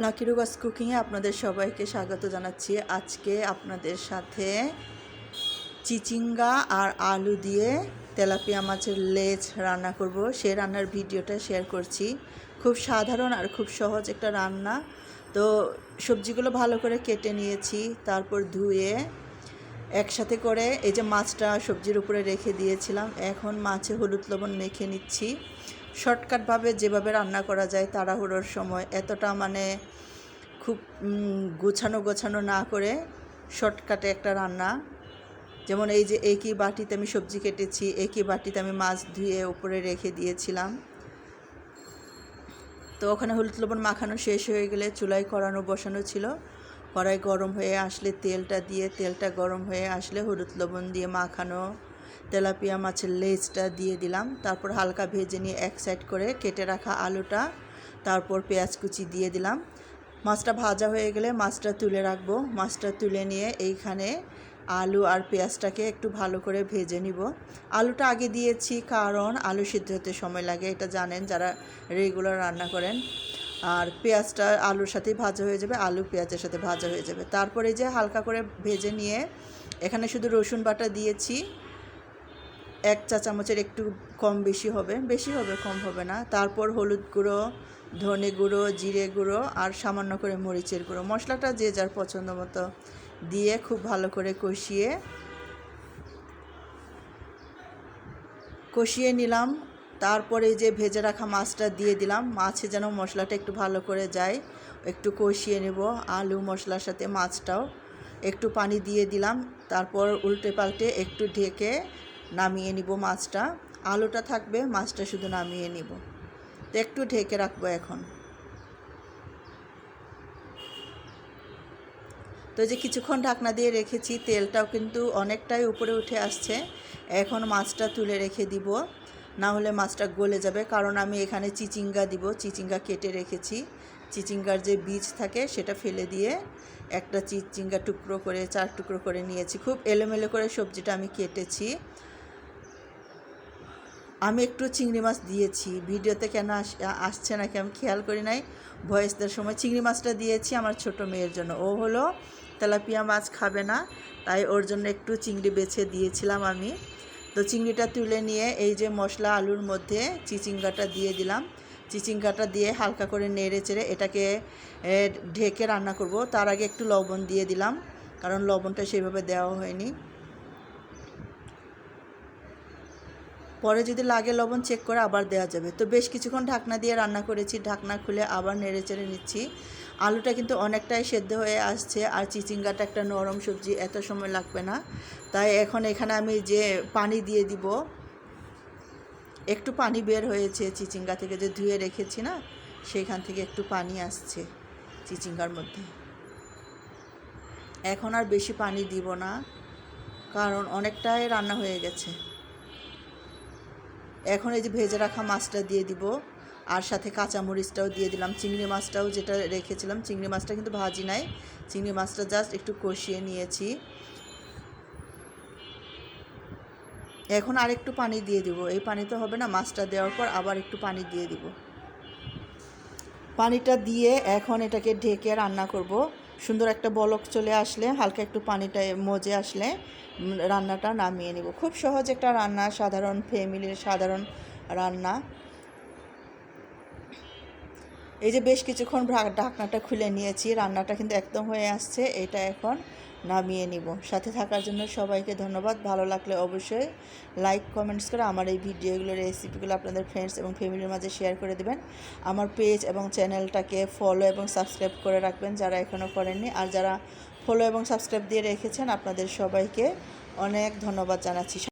Lucky রুগাস কুকিংয়ে আপনাদের সবাইকে স্বাগত জানাচ্ছি। আজকে আপনাদের সাথে চিচিঙ্গা আর আলু দিয়ে তেলাপিয়া মাছের লেজ রান্না করব। সে রান্নার ভিডিওটা শেয়ার করছি। খুব সাধারণ আর খুব সহজ একটা রান্না। তো সবজিগুলো ভালো করে কেটে নিয়েছি, তারপর ধুয়ে একসাথে করে এই যে মাছটা সবজির উপরে রেখে দিয়েছিলাম। এখন মাছে হলুদ লবণ মেখে নিচ্ছি। শর্টকাটভাবে যেভাবে রান্না করা যায় তাড়াহুড়োর সময়। এতটা মানে খুব গোছানো গোছানো না করে শর্টকাটে একটা রান্না। যেমন এই যে একই বাটিতে আমি সবজি কেটেছি, একই বাটিতে আমি মাছ ধুয়ে উপরে রেখে দিয়েছিলাম। তো ওখানে হলুদ লবণ মাখানো শেষ হয়ে গেলে চুলায় করানো বসানো ছিল। কড়াই গরম হয়ে আসলে তেলটা দিয়ে, তেলটা গরম হয়ে আসলে হলুদ লবণ দিয়ে মাখানো তেলাপিয়া মাছের লেজটা দিয়ে দিলাম। তারপর হালকা ভেজে নিয়ে এক সাইড করে কেটে রাখা আলুটা, তারপর পেঁয়াজ কুচি দিয়ে দিলাম। মাছটা ভাজা হয়ে গেলে মাছটা তুলে রাখব। মাছটা তুলে নিয়ে এইখানে আলু আর পেঁয়াজটাকে একটু ভালো করে ভেজে নিব। আলুটা আগে দিয়েছি কারণ আলু সিদ্ধ হতে সময় লাগে, এটা জানেন যারা রেগুলার রান্না করেন। আর পেঁয়াজটা আলুর সাথেই ভাজা হয়ে যাবে, আলু পেঁয়াজের সাথে ভাজা হয়ে যাবে। তারপরে যে হালকা করে ভেজে নিয়ে এখানে শুধু রসুন বাটা দিয়েছি। এক চা চামচের একটু কম বেশি হবে বেশি হবে, কম হবে না। তারপর হলুদ গুঁড়ো, ধনে গুঁড়ো, জিরে গুঁড়ো আর সামান্য করে মরিচের গুঁড়ো। মশলাটা যে যার পছন্দ মতো দিয়ে খুব ভালো করে কষিয়ে কষিয়ে নিলাম। তারপরে যে ভেজে রাখা মাছটা দিয়ে দিলাম। মাছে যেন মশলাটা একটু ভালো করে যায়, একটু কষিয়ে নেব আলু মশলার সাথে মাছটাও। একটু পানি দিয়ে দিলাম, তারপর উল্টে পাল্টে একটু ঢেকে নামিয়ে নিব মাছটা। আলুটা থাকবে, মাছটা শুধু নামিয়ে নিব। তো একটু ঢেকে রাখব এখন। তো যে কিছুক্ষণ ঢাকনা দিয়ে রেখেছি, তেলটাও কিন্তু অনেকটাই উপরে উঠে আসছে। এখন মাছটা তুলে রেখে দিব। না হলে মাছটা গলে যাবে। কারণ আমি এখানে চিচিঙ্গা দিব, চিচিঙ্গা কেটে রেখেছি। চিচিঙ্গার যে বীজ থাকে সেটা ফেলে দিয়ে একটা চিচিঙ্গা টুকরো করে, চার টুকরো করে নিয়েছি। খুব এলোমেলো করে সবজিটা আমি কেটেছি। আমি একটু চিংড়ি মাছ দিয়েছি। ভিডিওতে কেন আস- আসছে নাকি আমি খেয়াল করি নাই। ভয়েস দেওয়ার সময় চিংড়ি মাছটা দিয়েছি আমার ছোট মেয়ের জন্য। ও হলো তেলাপিয়া মাছ খাবে না, তাই ওর জন্য একটু চিংড়ি বেছে দিয়েছিলাম আমি। তো চিংড়িটা তুলে নিয়ে এই যে মশলা আলুর মধ্যে চিচিঙ্গাটা দিয়ে দিলাম। চিচিঙ্গাটা দিয়ে হালকা করে নেড়ে চেড়ে এটাকে ঢেকে রান্না করব। তার আগে একটু লবণ দিয়ে দিলাম, কারণ লবণটা সেভাবে দেওয়া হয়নি। পরে যদি লাগে লবণ চেক করে আবার দেওয়া যাবে। তো বেশ কিছুক্ষণ ঢাকনা দিয়ে রান্না করেছি, ঢাকনা খুলে আবার নেড়ে চেড়ে নিচ্ছি। আলুটা কিন্তু অনেকটাই সেদ্ধ হয়ে আসছে আর চিচিঙ্গাটা একটা নরম সবজি, এত সময় লাগবে না। তাই এখন এখানে আমি যে পানি দিয়ে দিব, একটু পানি বের হয়েছে চিচিঙ্গা থেকে যে ধুয়ে রেখেছি না সেখান থেকে একটু পানি আসছে চিচিঙ্গার মধ্যে। এখন আর বেশি পানি দিব না, কারণ অনেকটাই রান্না হয়ে গেছে। এখন এই যে ভেজে রাখা মাছটা দিয়ে দিব, আর সাথে কাঁচামরিচটাও দিয়ে দিলাম। চিংড়ি মাছটাও যেটা রেখেছিলাম, চিংড়ি মাছটা কিন্তু ভাজি নাই। চিংড়ি মাছটা জাস্ট একটু কষিয়ে নিয়েছি। এখন আর একটু পানি দিয়ে দিব। এই পানি তো হবে না, মাছটা দেওয়ার পর আবার একটু পানি দিয়ে দিব। পানিটা দিয়ে এখন এটাকে ঢেকে রান্না করব। সুন্দর একটা বলক চলে আসলে, হালকা একটু পানিটা মজে আসলে রান্নাটা নামিয়ে নিব। খুব সহজ একটা রান্না, সাধারণ ফ্যামিলির সাধারণ রান্না। এই যে বেশ কিছুক্ষণ ঢাকনাটা খুলে নিয়েছি, রান্নাটা কিন্তু একদম হয়ে আসছে, এটা এখন নামিয়ে নিব। সাথে থাকার জন্য সবাইকে ধন্যবাদ। ভালো লাগলে অবশ্যই লাইক কমেন্টস করে আমার এই ভিডিওগুলো রেসিপিগুলো আপনাদের ফ্রেন্ডস এবং ফ্যামিলির মাঝে শেয়ার করে দেবেন। আমার পেজ এবং চ্যানেলটাকে ফলো এবং সাবস্ক্রাইব করে রাখবেন যারা এখনও করেননি। আর যারা ফলো এবং সাবস্ক্রাইব দিয়ে রেখেছেন, আপনাদের সবাইকে অনেক ধন্যবাদ জানাচ্ছি।